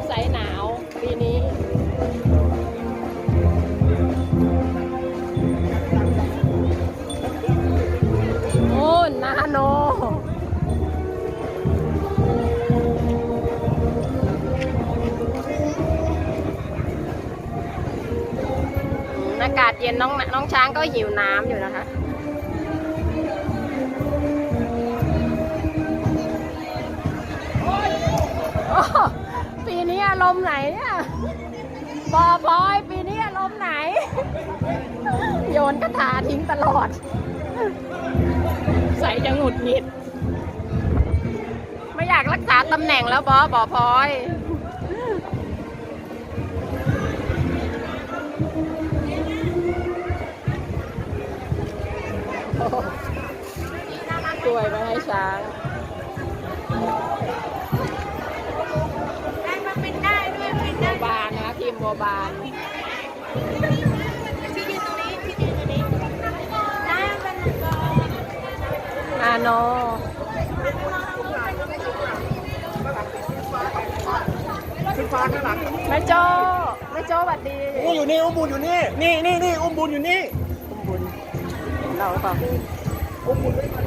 ปอพลอยต้องใส่หนาวปีนี้โอ้นาโนอากาศเย็นน้องน้องช้างก็หิวน้ำอยู่นะคะโอ้อารมณ์ไหนเนี่ยบอพอยปีนี้อารมณ์ไหน โยนกระถาทิ้งตลอด ใส่จะหงุดหงิด ไม่อยากรักษาตำแหน่งแล้วบอบอพอยกล้วยมาให้ช้าง บบานที่ยืนตรงนี้ที่ยืนตรงนี้ได้เป็นก็อาโนขึ้นฟ้าข้างหลังแม่โจ้แม่โจ้สวัสดีนี่อยู่นี่อุ้มบุญอยู่นี่ นี่นี่นี่อุ้มบุญอยู่นี่ อุ้มบุญเราหรือเปล่าอุ้มบุญด้วยกัน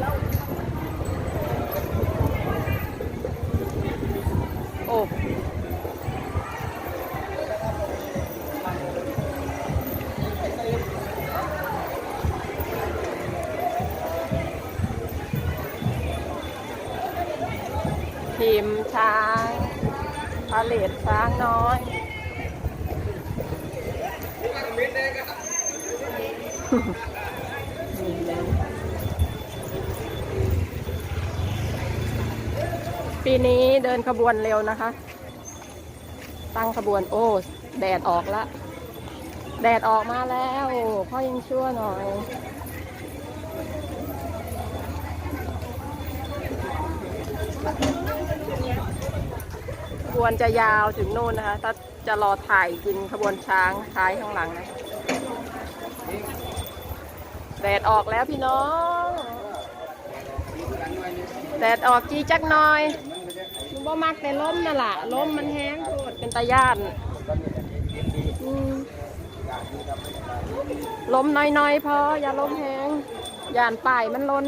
ช้างพาเลทช้างน้อย ปีนี้เดินขบวนเร็วนะคะ ตั้งขบวนโอ้ แดดออกละ แดดออกมาแล้วพ่อยังชั่วหน่อย ขบวนจะยาวถึงนู่นนะคะ ถ้าจะรอถ่ายกินขบวนช้างท้ายข้างหลังนะแดดออกแล้วพี่น้องแดดออกจีจักหน่อยมันบ่มักแต่ล้มน่ะล่ะล้มมันแห้งโคตรเป็นตาย่านอืมล้มน้อยๆพออย่าล้มแห้งย่านป่ายมันล้น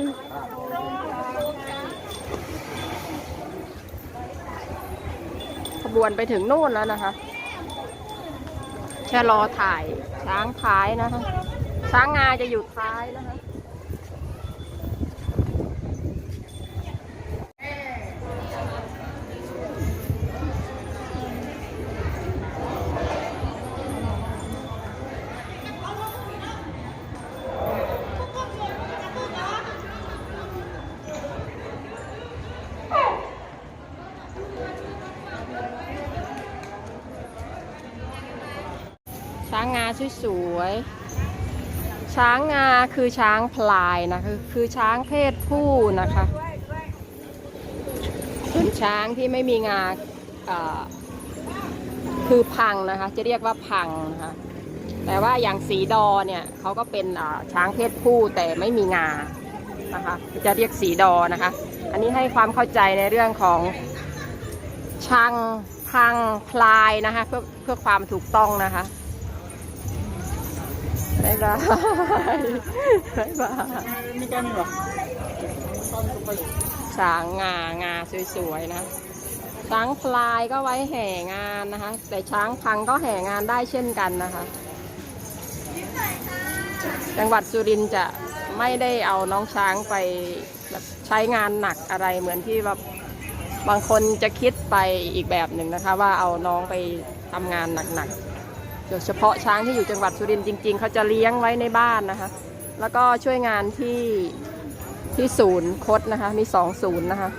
บวนไปถึงนู่นแล้วนะคะ แค่รอถ่ายช้างท้ายนะคะ ช้างงาจะอยู่ท้ายนะคะ ช้างงาสวยๆ ช้างงาคือช้างพลายนะคือคือช้างเพศผู้นะคะเป็นช้างที่ไม่มีงาคือพังนะคะ จะเรียกว่าพังนะคะแต่ว่าอย่างสีดอเนี่ยเขาก็เป็นช้างเพศผู้แต่ไม่มีงานะคะจะเรียกสีดอนะคะ อันนี้ให้ความเข้าใจในเรื่องของช้างพังพลายนะคะเพื่อเพื่อความถูกต้องนะคะ บ๊ายบายบ๊ายบายมีการหรอช้างงางาสวยๆนะช้างพลายก็ไว้แห่งานนะคะ แต่ช้างพังก็แห่งานได้เช่นกันนะคะ จังหวัดสุรินทร์จะไม่ได้เอาน้องช้างไปแบบใช้งานหนักอะไรเหมือนที่แบบบางคนจะคิดไปอีกแบบหนึ่งนะคะ ว่าเอาน้องไปทำงานหนักๆ โดยเฉพาะช้างที่อยู่จังหวัดสุรินทร์จริง ๆ เขาจะเลี้ยงไว้ในบ้านนะคะ แล้วก็ช่วยงานที่ที่ศูนย์คดนะคะ มีสองศูนย์นะคะ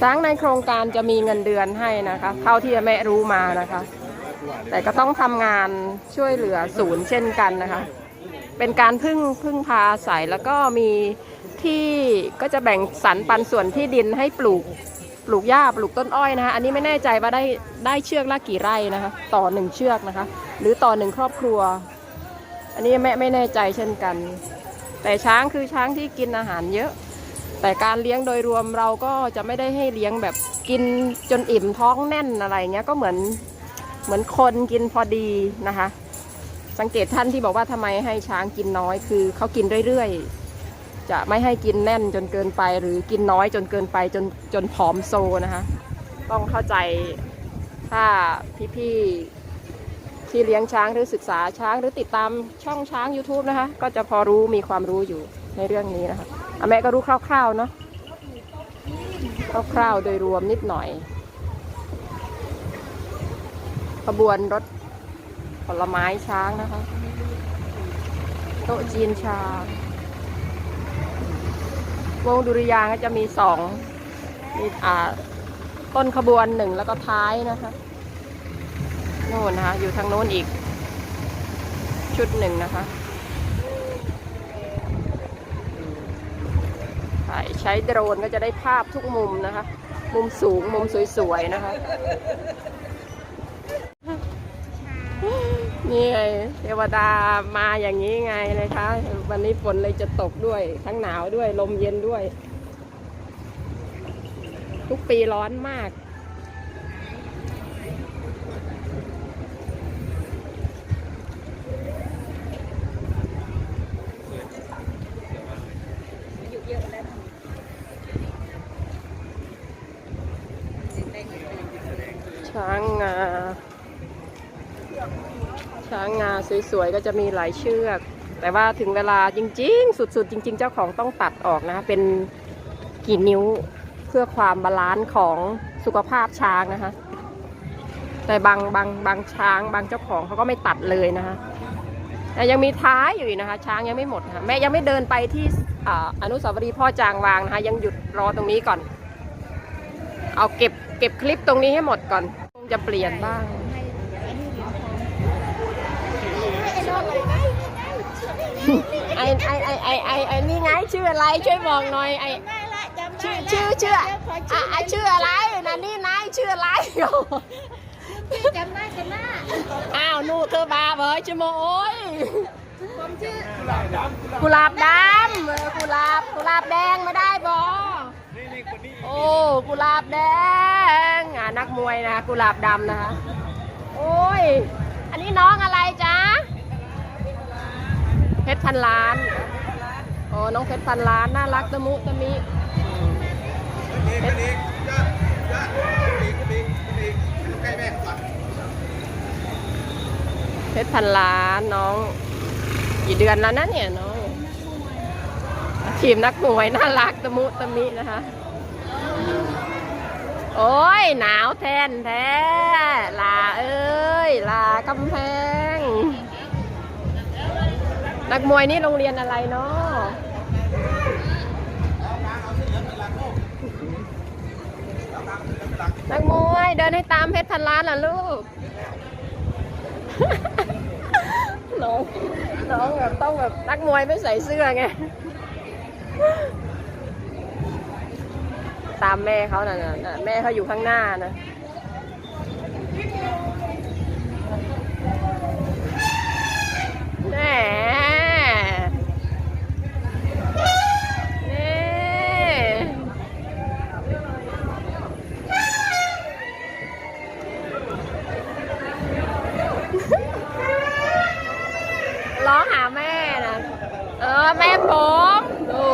ช้างในโครงการจะมีเงินเดือนให้นะคะ เท่าที่แม่รู้มานะคะ แต่ก็ต้องทำงานช่วยเหลือศูนย์เช่นกันนะคะ เป็นการพึ่งพึ่งพาอาศัยแล้วก็มีที่ก็จะแบ่งสรรปันส่วนที่ดินให้ปลูก ปลูกหญ้าปลูกต้นอ้อยนะคะ อันนี้ไม่แน่ใจว่าได้ได้เชือกละกี่ไร่นะคะ ต่อหนึ่งเชือกนะคะ หรือต่อหนึ่งครอบครัว อันนี้แม่ไม่แน่ใจเช่นกัน แต่ช้างคือช้างที่กินอาหารเยอะ แต่การเลี้ยงโดยรวมเราก็จะไม่ได้ให้เลี้ยงแบบกินจนอิ่มท้องแน่นอะไรเงี้ยก็เหมือนเหมือนคนกินพอดีนะคะ สังเกตท่านที่บอกว่าทำไมให้ช้างกินน้อยคือเขากินเรื่อยๆ จะไม่ให้กินแน่นจนเกินไป หรือกินน้อยจนเกินไปจนจนผอมโซนะคะ ต้องเข้าใจถ้าพี่ๆที่เลี้ยงช้างหรือศึกษาช้างหรือติดตามช่องช้าง YouTube นะคะ ก็จะพอรู้มีความรู้อยู่ในเรื่องนี้นะคะอแม่ก็รู้คร่าวๆเนาะคร่าวๆโดยรวมนิดหน่อย ขบวนรถผลไม้ช้างนะคะ โต๊ะจีนช้าง วงดุริยางก็จะมีสองมีอ่าต้นขบวนหนึ่งแล้วก็ท้ายนะคะโน่นนะคะอยู่ทางโน้นอีก ชุดหนึ่งนะคะถ่ายใช้โดรนก็จะได้ภาพทุกมุมนะคะ มุมสูงมุมสวยๆนะคะ นี่ไงเทวดามาอย่างนี้ไงนะคะ วันนี้ฝนเลยจะตกด้วย ทั้งหนาวด้วยลมเย็นด้วย ทุกปีร้อนมากช้างงา ช้างงาสวยๆก็จะมีหลายเชือก แต่ว่าถึงเวลาจริง ๆ สุดๆ จริง ๆ เจ้าของต้องตัดออกนะคะเป็นกี่นิ้วเพื่อความบาลานซ์ของสุขภาพช้างนะคะ แต่บางบางบางช้างบางเจ้าของเขาก็ไม่ตัดเลยนะคะแต่ยังมีท้ายอยู่นะคะ ช้างยังไม่หมดะะแม่ยังไม่เดินไปที่ออนุสาวรีย์พ่อจางวางนะคะ ยังหยุดรอตรงนี้ก่อน เอาเก็บเก็บคลิปตรงนี้ให้หมดก่อน คงจะเปลี่ยนบ้าง ไอไอไอไอไอไอนี่ไงชื่ออะไรช่วยบอกหน่อยไอได้ละจำได้ชื่อละชื่อชื่อเดี๋ยวขอะชื่ออะชื่ออะไรนะนี่นายชื่ออะไรพี่จำได้กันหน้าอ้าวนู่นเธอบาเบอชั่วโมงโอ้ยผมชื่อกุหลาบดำเออกุหลาบกุหลาบแดงไม่ได้บอโอ้กุหลาบแดงอะนักมวยนะคะกุหลาบดำนะคะโอ้ยอันนี้น้องอะไรจ๊ะ เพชรพันล้านโอ้น้องเพชรพันล้าน น่ารักตะมุตะมินเพชรพันล้านน้อง กี่เดือนแล้วนะเนี่ยน้อง ทีมนักมวยน่ารักตะมุตะมินะคะโอ้ยหนาวแทนแท้ลาเอ้ยลากำแพง นักมวยนี่โรงเรียนอะไรเนาะนักมวยเดินให้ตามเพชรพันล้านล่ะลูก น้องน้องแบบต้องแบบนักมวยไม่ใส่เสื้อไง ตามแม่เขาน่ะนะน่ะแม่เขาอยู่ข้างหน้านะแหมนี่ร้องหาแม่นะ เออ แม่ผมดู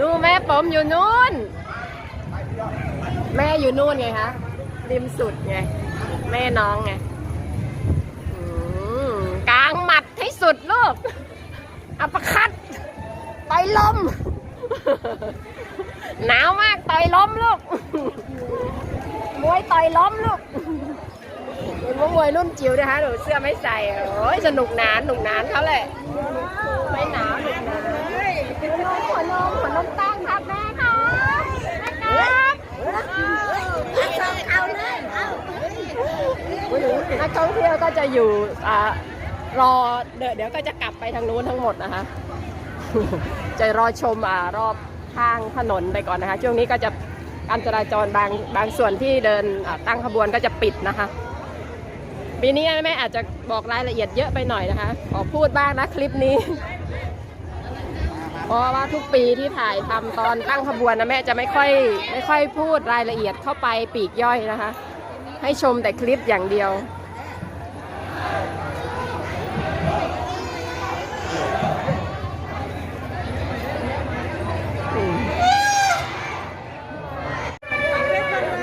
ดูแม่ผม อยู่นู่น แม่อยู่นู่นไงคะริมสุดไง แม่น้องไงกลางหมัดให้สุดลูกอัปคัดต่อยลม หนาวมากต่อยล้มลูกมวยต่อยล้มลูกเป็นมวยรุ่นจิ๋วนะคะหนูเสื้อไม่ใส่โอ้ยสนุกนานหนุกนานเขาแหละ ไม่หนาวหนุกหนานหัวนมหัวนมหัวนมตั้งครับแม่ครับแม่ครับเอาเลยเอา นั กท่องเที่ยวก็จะอยู่รอเดี๋ยวก็จะกลับไปทางนู้นทั้งหมดนะคะ จะรอชมอรอบข้างถนนไปก่อนนะคะ ช่วงนี้ก็จะการจราจรบางบางส่วนที่เดินตั้งขบวนก็จะปิดนะคะปีนี้แม่อาจจะบอกรายละเอียดเยอะไปหน่อยนะคะขอพูดบ้างนะคลิปนี้เพราะว่าทุกปีที่ถ่ายทำตอนตั้งขบวนนะแม่จะไม่ค่อยไม่ค่อยพูดรายละเอียดเข้าไปปีกย่อยนะคะ ให้ชมแต่คลิปอย่างเดียว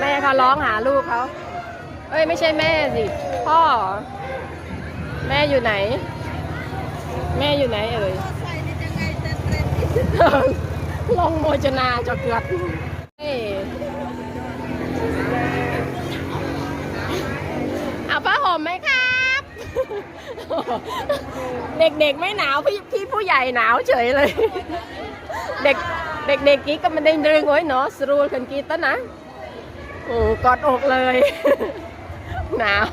แม่เขาร้องหาลูกเขา เอ้ย ไม่ใช่แม่สิ พ่อ แม่อยู่ไหน แม่อยู่ไหนเอ่ยลงโมจนาจะเกิด เด็กๆไม่หนาวพี่พี่ผู้ใหญ่หนาวเฉยเลย เด็กเด็กๆกี้ก็มันได้เรื่องไว้เนาะสรูลกันกีตะนะโอ้กอดอกเลย หนาว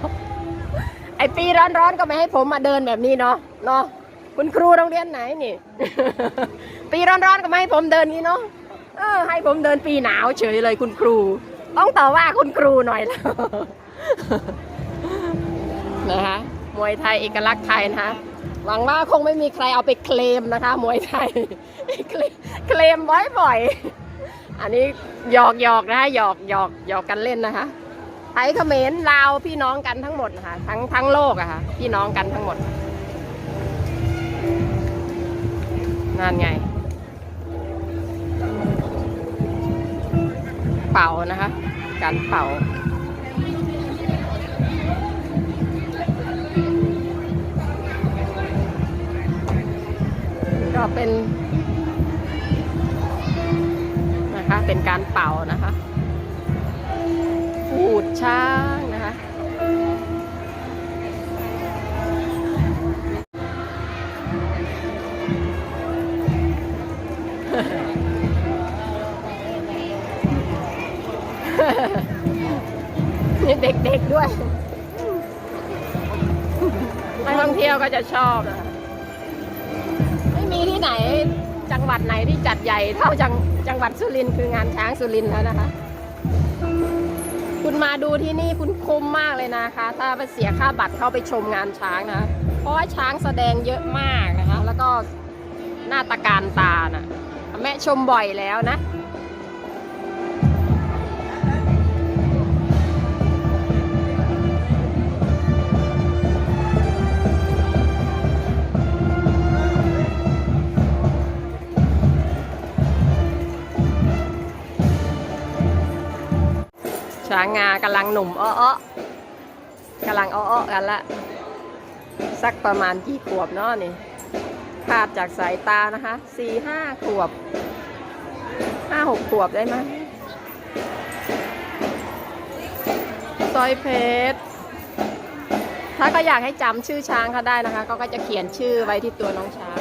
ไอปีร้อนๆก็ไม่ให้ผมมาเดินแบบนี้เนาะเนาะคุณครูโรงเรียนไหนนี่ ปีร้อนๆก็ไม่ให้ผมเดินนี้เนาะเออ ให้ผมเดินปีหนาวเฉยเลยคุณครู ต้องต่อว่าคุณครูหน่อยแล้วนะคะ มวยไทยเอกลักษณ์ไทยนะคะ หวังว่าคงไม่มีใครเอาไปเคลมนะคะ มวยไทย เคลมบ่อยๆอันนี้หยอกหยอกนะคะหยอกหยอกหยอกกันเล่นนะคะไทยเขมรลาวพี่น้องกันทั้งหมดนะคะทั้งทั้งโลกอะค่ะพี่น้องกันทั้งหมดนั่นไง เป่านะคะ การเป่า เป็น นะคะ เป็นการเป่านะคะขูดช้างนะคะ นี่เด็กๆด้วยนักท่องเที่ยวก็จะชอบนะคะ ไหนจังหวัดไหนที่จัดใหญ่เท่าจังจังหวัดสุรินทร์คืองานช้างสุรินทร์แล้วนะคะ คุณมาดูที่นี่คุณคุ้มมากเลยนะคะ ถ้าไปเสียค่าบัตรเข้าไปชมงานช้างนะ เพราะว่าช้างแสดงเยอะมากนะคะ แล้วก็หน้าตาการตานะแม่ชมบ่อยแล้วนะ ช้างงากำลังหนุ่มอ้อๆกำลังอ้อๆกันละ สักประมาณกี่ขวบเนาะนี่ขาดจากสายตานะคะสี่ห้าขวบห้าหกขวบได้ไหมยสร้อยเพชรถ้าก็อยากให้จำชื่อช้างเขาได้นะคะเขาก็จะเขียนชื่อไว้ที่ตัวน้องช้าง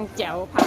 ามสิ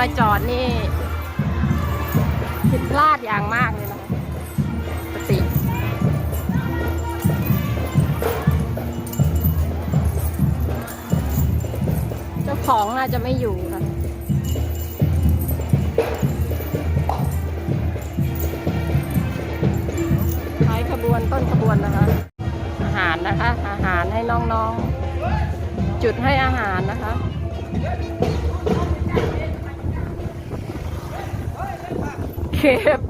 มาจอดนี่ผิดพลาดอย่างมากเลยนะปกติเจ้าของน่าจะไม่อยู่ค่ะท้ายขบวนต้นขบวนนะคะ อาหารนะคะ อาหารให้น้องๆ จุดให้อาหารนะคะ เคฟ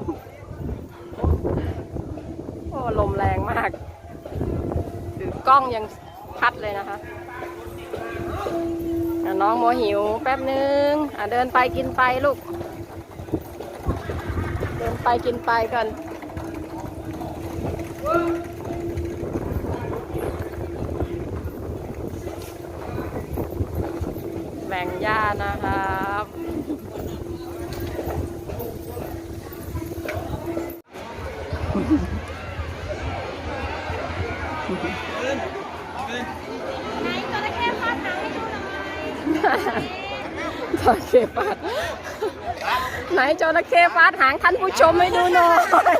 โอ้ลมแรงมาก ถือกล้องยังพัดเลยนะคะน้องโมหิวแป๊บนึงอะเดินไปกินไปลูก เดินไปกินไปกันแบ่งหญ้านะครับ ไหนจระเข้ฟาดหางให้ดูหน่อย จ ระเข้ฟาดไหนจระเข้ฟาดหางท่านผู้ชมให้ดูหน่อย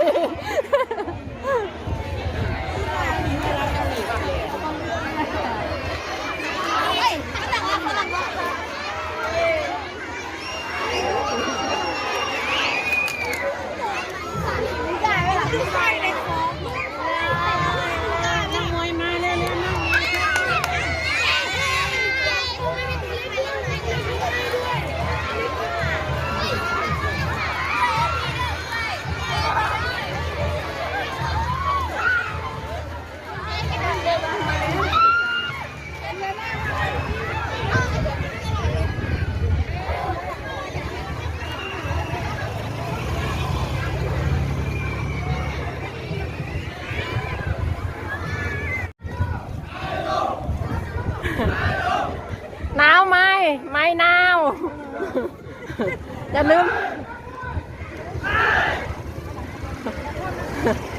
Ha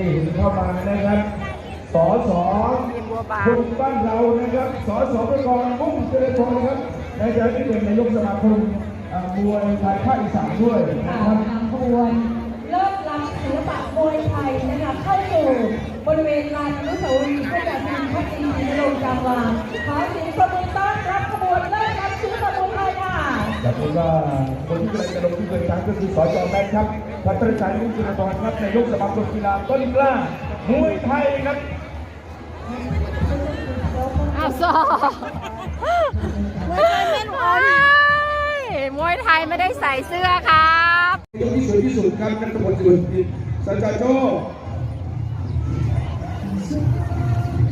ที่เห็นเข้ามานะครับสอสอทีมบัวบานคนบ้านเรานะครับสอสอประกอบมุ่งเจริญพงศ์นะครับในฐานที่เป็นนายกสมาคมอ่ามวยไทยภาคอีสานด้วยนะครับขบวนเลิศล้ำศิลปะมวยไทยนะคะเข้าสู่บริเวณลานอนุสาวรีย์พระยาพิมพักดีศรีนรงค์จางวางขอเสียงปรบมื ค่ะอยากรู้ว่าคนที่กำลังจะลงที่เดินทางก็คือสจแมทครับพัตรชัยมุ่งเจริญพงศ์ครับนายกสมาคมกีฬาต้นกล้ามวยไทยครับอ้าวซอมวยไทยไม่ได้ใส่เสื้อครับยกที่สวยที่สุดครับนักบอลสุดสัจจาโจ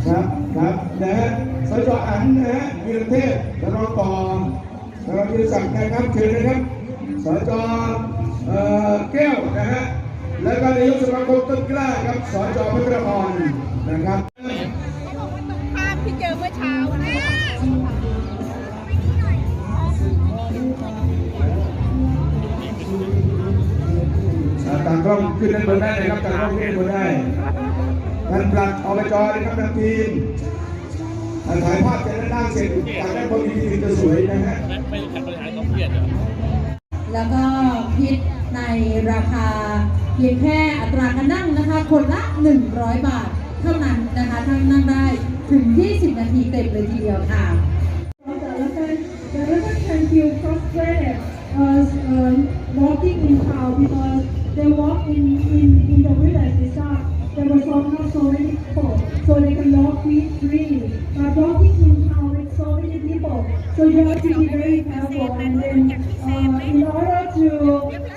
ครับครับนะฮะสัจจอันนะฮะวีรเทพนรองต่อ นะครัวีรศักดิ์นะครับเชิญนะครับสัจจเอ่อแก้วนะฮะแล้วก็นายกสมาคมต้นกล้าครับสจพัทรพรนะครับอ่าต่างกล้องขึ้นด้านบนได้เลยครับต่างกล้องขึ้นด้านบนได้ท่านปลัดอบจนะครับท่าถ่ายภา พจากด้านล่างเสร็จจากด้านบนอีกทีจะสวยนะฮะแล้วก็พิษในราคาเพียงแค่อัตราการนั่งนะคะ คนละ 100 บาท เท่านั้นนะคะท่านนั่งได้ถึง 20 นาทีเต็มเลยทีเดียวค่ะ the elephant, the elephant can feel frustrated as um, walking in town because they walk in, in, in the village itself. There was not so many people, so they can walk free, freely. But walking in people, so you have to be very careful. And then, uh, in order to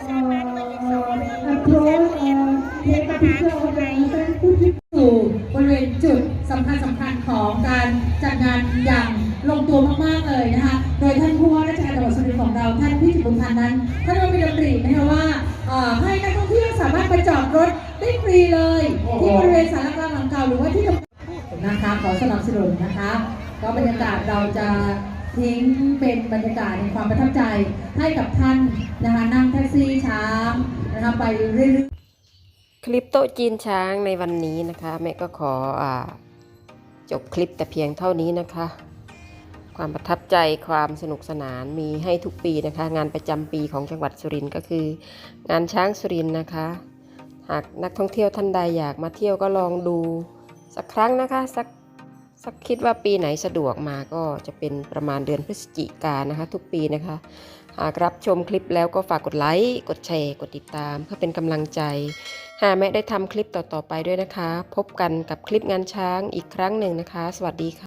uh, approach or take a picture of the elephant, put it สู่บริเวณจุดสำคัญสำคัญของการจัดงานอย่างลงตัวมากๆเลยนะคะ โดยท่านผู้ว่าราชการจังหวัดสุรินทร์ของเรา ท่านพิจิตบุญพันธ์นั้นท่านก็มีดำรินะคะว่าให้นักท่องเที่ยวสามารถไปจอดรถได้ฟรีเลย ที่บริเวณสารกลางหลังเก่าหรือว่าที่ทำนะคะขอสนับสนุนนะคะ ก็บรรยากาศเราจะทิ้งเป็นบรรยากาศในความประทับใจให้กับท่านนะคะนั่งแท็กซี่ช้างนะคะไปเรื่อยๆคลิปโต๊ะจีนช้างในวันนี้นะคะแม่ก็ขออจบคลิปแต่เพียงเท่านี้นะคะ ความประทับใจความสนุกสนานมีให้ทุกปีนะคะ งานประจำปีของจังหวัดสุรินทร์ก็คือ งานช้างสุรินทร์นะคะ หากนักท่องเที่ยวท่านใดอยากมาเที่ยวก็ลองดูสักครั้งนะคะสัก สักคิดว่าปีไหนสะดวกมาก็จะเป็นประมาณเดือนพฤศจิกานะคะ ทุกปีนะคะ หากรับชมคลิปแล้วก็ฝากกดไลค์กดแชร์ กดติดตาม เพื่อเป็นกำลังใจหากแม่ได้ทำคลิปต่อๆไปด้วยนะคะ พบกันกับคลิปงานช้างอีกครั้งหนึ่งนะคะ สวัสดีค่ะ